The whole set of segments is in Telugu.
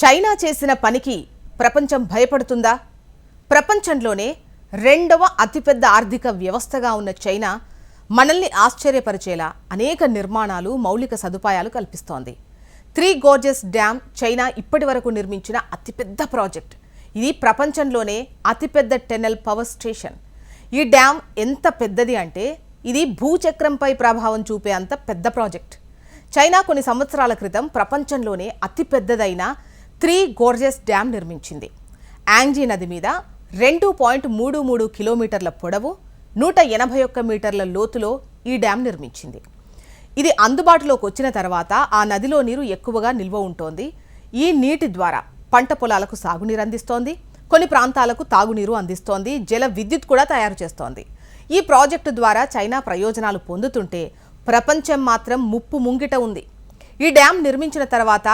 చైనా చేసిన పనికి ప్రపంచం భయపడుతుందా? ప్రపంచంలోనే రెండవ అతిపెద్ద ఆర్థిక వ్యవస్థగా ఉన్న చైనా మనల్ని ఆశ్చర్యపరిచేలా అనేక నిర్మాణాలు మౌలిక సదుపాయాలు కల్పిస్తోంది. త్రీ గోర్జెస్ డ్యామ్ చైనా ఇప్పటి వరకు నిర్మించిన అతిపెద్ద ప్రాజెక్ట్. ఇది ప్రపంచంలోనే అతిపెద్ద టెనల్ పవర్ స్టేషన్. ఈ డ్యామ్ ఎంత పెద్దది అంటే ఇది భూచక్రంపై ప్రభావం చూపే అంత పెద్ద ప్రాజెక్ట్. చైనా కొన్ని సంవత్సరాల క్రితం ప్రపంచంలోనే అతిపెద్దదైన త్రీ గోర్జెస్ డ్యామ్ నిర్మించింది. యాంగ్జీ నది మీద రెండు పాయింట్ మూడు మూడు కిలోమీటర్ల పొడవు నూట ఎనభై ఒక్క మీటర్ల లోతులో ఈ డ్యామ్ నిర్మించింది. ఇది అందుబాటులోకి వచ్చిన తర్వాత ఆ నదిలో నీరు ఎక్కువగా నిల్వ ఉంటోంది. ఈ నీటి ద్వారా పంట పొలాలకు సాగునీరు అందిస్తోంది. కొన్ని ప్రాంతాలకు తాగునీరు అందిస్తోంది. జల విద్యుత్ కూడా తయారు చేస్తోంది. ఈ ప్రాజెక్టు ద్వారా చైనా ప్రయోజనాలు పొందుతుంటే ప్రపంచం మాత్రం ముప్పు ముంగిట ఉంది. ఈ డ్యాం నిర్మించిన తర్వాత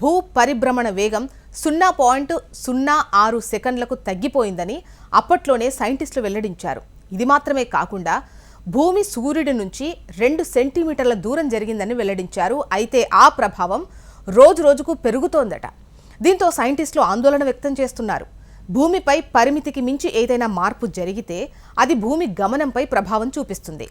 భూ పరిభ్రమణ వేగం సున్నా పాయింట్ సున్నా ఆరు సెకండ్లకు తగ్గిపోయిందని అప్పట్లోనే సైంటిస్టులు వెల్లడించారు. ఇది మాత్రమే కాకుండా భూమి సూర్యుడి నుంచి రెండు సెంటీమీటర్ల దూరం జరిగిందని వెల్లడించారు. అయితే ఆ ప్రభావం రోజు రోజుకు పెరుగుతోందట. దీంతో సైంటిస్టులు ఆందోళన వ్యక్తం చేస్తున్నారు. భూమిపై పరిమితికి మించి ఏదైనా మార్పు జరిగితే అది భూమి గమనంపై ప్రభావం చూపిస్తుంది.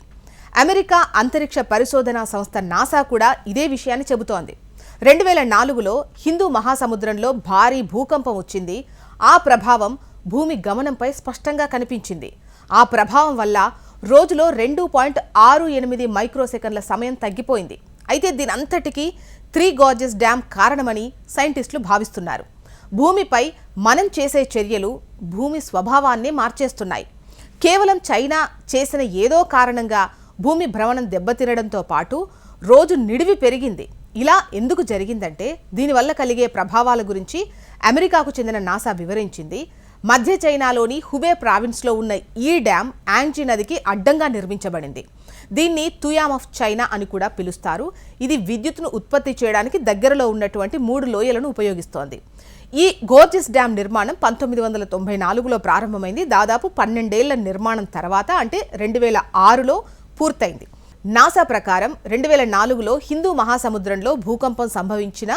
అమెరికా అంతరిక్ష పరిశోధనా సంస్థ నాసా కూడా ఇదే విషయాన్ని చెబుతోంది. రెండు వేల నాలుగులో హిందూ మహాసముద్రంలో భారీ భూకంపం వచ్చింది. ఆ ప్రభావం భూమి గమనంపై స్పష్టంగా కనిపించింది. ఆ ప్రభావం వల్ల రోజులో రెండు పాయింట్ ఆరు ఎనిమిది మైక్రోసెకండ్ల సమయం తగ్గిపోయింది. అయితే దీనంతటికీ త్రీ గార్జెస్ డ్యామ్ కారణమని సైంటిస్టులు భావిస్తున్నారు. భూమిపై మనం చేసే చర్యలు భూమి స్వభావాన్ని మార్చేస్తున్నాయి. కేవలం చైనా చేసిన ఏదో కారణంగా భూమి భ్రమణం దెబ్బతినడంతో పాటు రోజు నిడివి పెరిగింది. ఇలా ఎందుకు జరిగిందంటే దీనివల్ల కలిగే ప్రభావాల గురించి అమెరికాకు చెందిన నాసా వివరించింది. మధ్య చైనాలోని హుబే ప్రావిన్స్లో ఉన్న ఈ డ్యామ్ యాంగ్జీ నదికి అడ్డంగా నిర్మించబడింది. దీన్ని తుయామ్ ఆఫ్ చైనా అని కూడా పిలుస్తారు. ఇది విద్యుత్ను ఉత్పత్తి చేయడానికి దగ్గరలో ఉన్నటువంటి మూడు లోయలను ఉపయోగిస్తోంది. ఈ గోర్జిస్ డ్యామ్ నిర్మాణం పంతొమ్మిది వందల తొంభై నాలుగులో ప్రారంభమైంది. దాదాపు పన్నెండేళ్ళ నిర్మాణం తర్వాత అంటే రెండు వేల ఆరులో పూర్తయింది. నాసా ప్రకారం రెండు వేల నాలుగులో హిందూ మహాసముద్రంలో భూకంపం సంభవించిన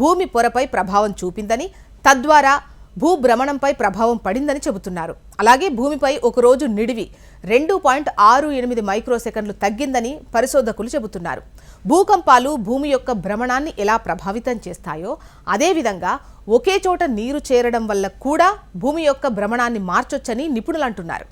భూమి పొరపై ప్రభావం చూపిందని తద్వారా భూభ్రమణంపై ప్రభావం పడిందని చెబుతున్నారు. అలాగే భూమిపై ఒకరోజు నిడివి రెండు పాయింట్ ఆరు ఎనిమిది మైక్రోసెకండ్లు తగ్గిందని పరిశోధకులు చెబుతున్నారు. భూకంపాలు భూమి యొక్క భ్రమణాన్ని ఎలా ప్రభావితం చేస్తాయో అదేవిధంగా ఒకే చోట నీరు చేరడం వల్ల కూడా భూమి యొక్క భ్రమణాన్ని మార్చొచ్చని నిపుణులు అంటున్నారు.